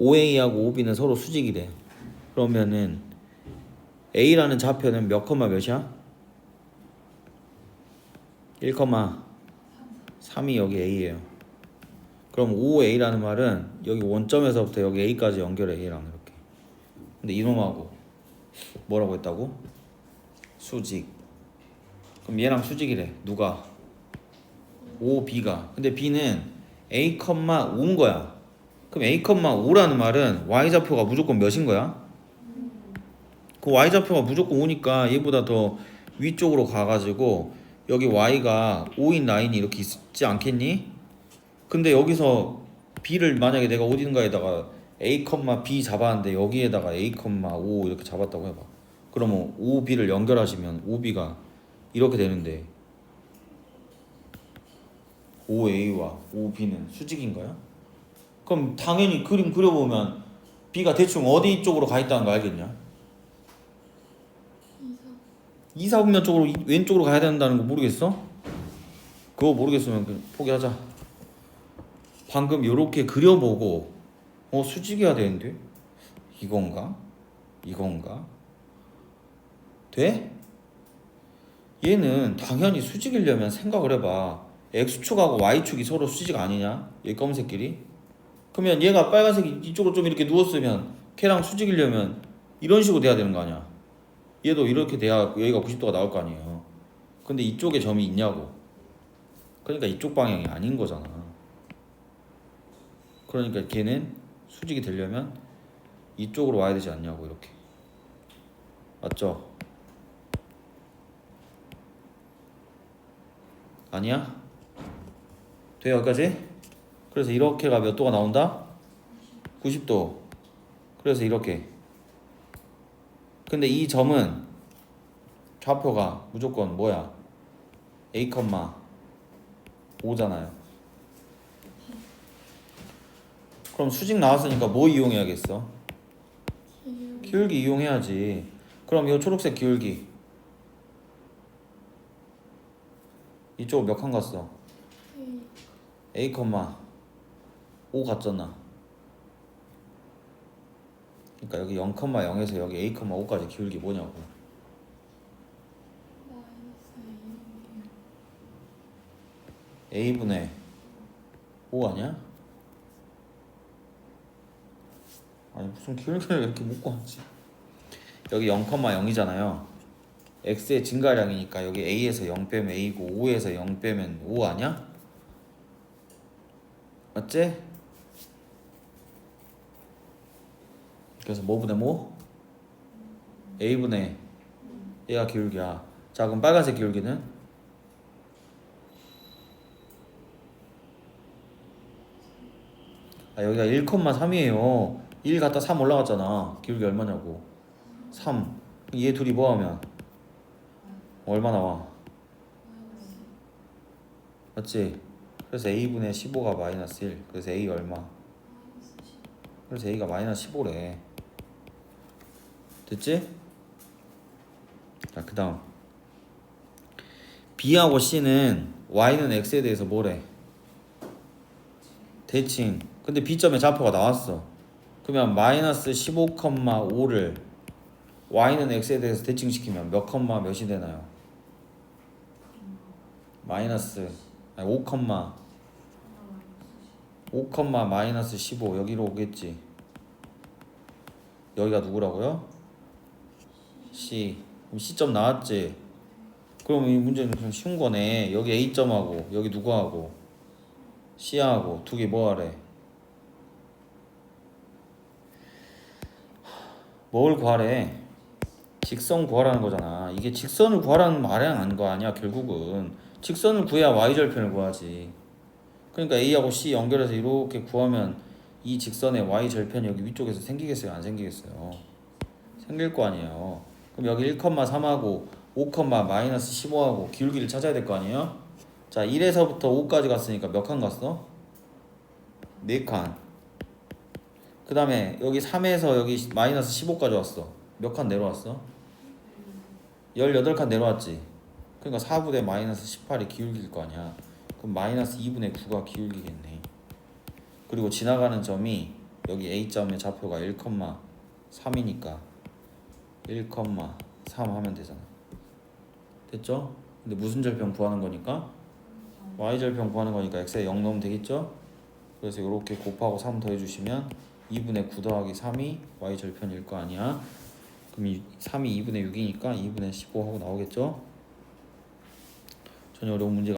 OA하고 OB는 서로 수직이래. 그러면은 A라는 좌표는 몇 컴마 몇이야? 1,3이 여기 A예요. 그럼 OA라는 말은 여기 원점에서부터 여기 A까지 연결해 A랑 이렇게. 근데 이놈하고 뭐라고 했다고? 수직. 그럼 얘랑 수직이래. 누가? OB가. 근데 B는 A, 5인 거야. 그럼 A, 5라는 말은 Y 좌표가 무조건 몇인 거야? 그 Y 좌표가 무조건 5니까 얘보다 더 위쪽으로 가가지고 여기 Y가 5인 라인이 이렇게 있지 않겠니? 근데 여기서 B를 만약에 내가 어딘가에다가 A, B 잡았는데 여기에다가 A, 5 이렇게 잡았다고 해봐. 그러면 OB를 연결하시면 OB가 이렇게 되는데 OA와 OB는 수직인가요? 그럼 당연히 그림 그려보면 B가 대충 어디 쪽으로 가 있다는 거 알겠냐? 이사분면 쪽으로 이- 왼쪽으로 가야 된다는 거 모르겠어? 그거 모르겠으면 그냥 포기하자. 방금 요렇게 그려보고 어 수직이야 되는데 이건가? 이건가? 돼? 얘는 당연히 수직이려면 생각을 해봐. x축하고 y축이 서로 수직 아니냐? 얘 검은색끼리? 그러면 얘가 빨간색이 이쪽으로 좀 이렇게 누웠으면 걔랑 수직이려면 이런 식으로 돼야 되는 거 아니야? 얘도 이렇게 돼야 여기가 90도가 나올 거 아니에요. 근데 이쪽에 점이 있냐고. 그러니까 이쪽 방향이 아닌 거잖아. 그러니까 걔는 수직이 되려면 이쪽으로 와야 되지 않냐고 이렇게. 맞죠? 아니야? 돼 여기까지? 그래서 이렇게가 몇 도가 나온다? 90도. 그래서 이렇게. 근데 이 점은 좌표가 무조건 뭐야? A, 5잖아요. 그럼 수직 나왔으니까 뭐 이용해야겠어? 기울기 이용해야지. 그럼 이 초록색 기울기 이쪽 몇 칸 갔어? A, 5 갔잖아. 그러니까 여기 0,0에서 여기 A, 5까지 기울기 뭐냐고. A분의 5 아니야? 아니 무슨 기울기를 이렇게 묶고 왔지? 여기 0,0이잖아요. x의 증가량이니까 여기 a에서 0 빼면 a고 5에서 0 빼면 5 아니야? 맞지? 그래서 뭐분의 뭐? a분의 얘가 기울기야. 자 그럼 빨간색 기울기는? 아 여기가 1,3이에요. 1 갔다 3 올라갔잖아. 기울기 얼마냐고. 3. 얘 둘이 뭐 하면 얼마 나와? 맞지? 그래서 a분의 15가 마이너스 1. 그래서 a 얼마? 그래서 a가 마이너스 15래. 됐지? 자, 그 다음. b하고 c는 y는 x에 대해서 뭐래? 대칭. 근데 b점의 좌표가 나왔어. 그러면 마이너스 15,5를 y는 x에 대해서 대칭시키면 몇 컴마 몇이 되나요? 마이너스 아니 5 컴마 5 컴마 마이너스 15 여기로 오겠지. 여기가 누구라고요? C. 그럼 C점 나왔지. 그럼 이 문제는 그냥 쉬운 거네. 여기 A점하고 여기 누구하고 C하고 두 개 뭐하래? 뭘 구하래? 직선 구하라는 거잖아. 이게 직선을 구하라는 말이 거 아니야. 결국은 직선을 구해야 y 절편을 구하지. 그러니까 A하고 C 연결해서 이렇게 구하면 이 직선의 y 절편이 여기 위쪽에서 생기겠어요? 안 생기겠어요? 생길 거 아니에요. 그럼 여기 1,3하고 5, 마이너스 15하고 기울기를 찾아야 될 거 아니에요? 자 1에서부터 5까지 갔으니까 몇 칸 갔어? 4칸. 그 다음에 여기 3에서 여기 마이너스 15까지 왔어. 몇 칸 내려왔어? 18칸 내려왔지. 그러니까 4분의 마이너스 18이 기울기일 거 아니야. 그럼 마이너스 2분의 9가 기울기겠네. 그리고 지나가는 점이 여기 A점의 좌표가 1,3이니까 1,3 하면 되잖아. 됐죠? 근데 무슨 절편 구하는 거니까 y절편 구하는 거니까 x에 0 넣으면 되겠죠? 그래서 이렇게 곱하고 3 더해주시면 2분의 9 더하기 3이 y절편일 거 아니야? 그럼 이 3이 2분의 6이니까 2분의 15 하고 나오겠죠? 전혀 어려운 문제가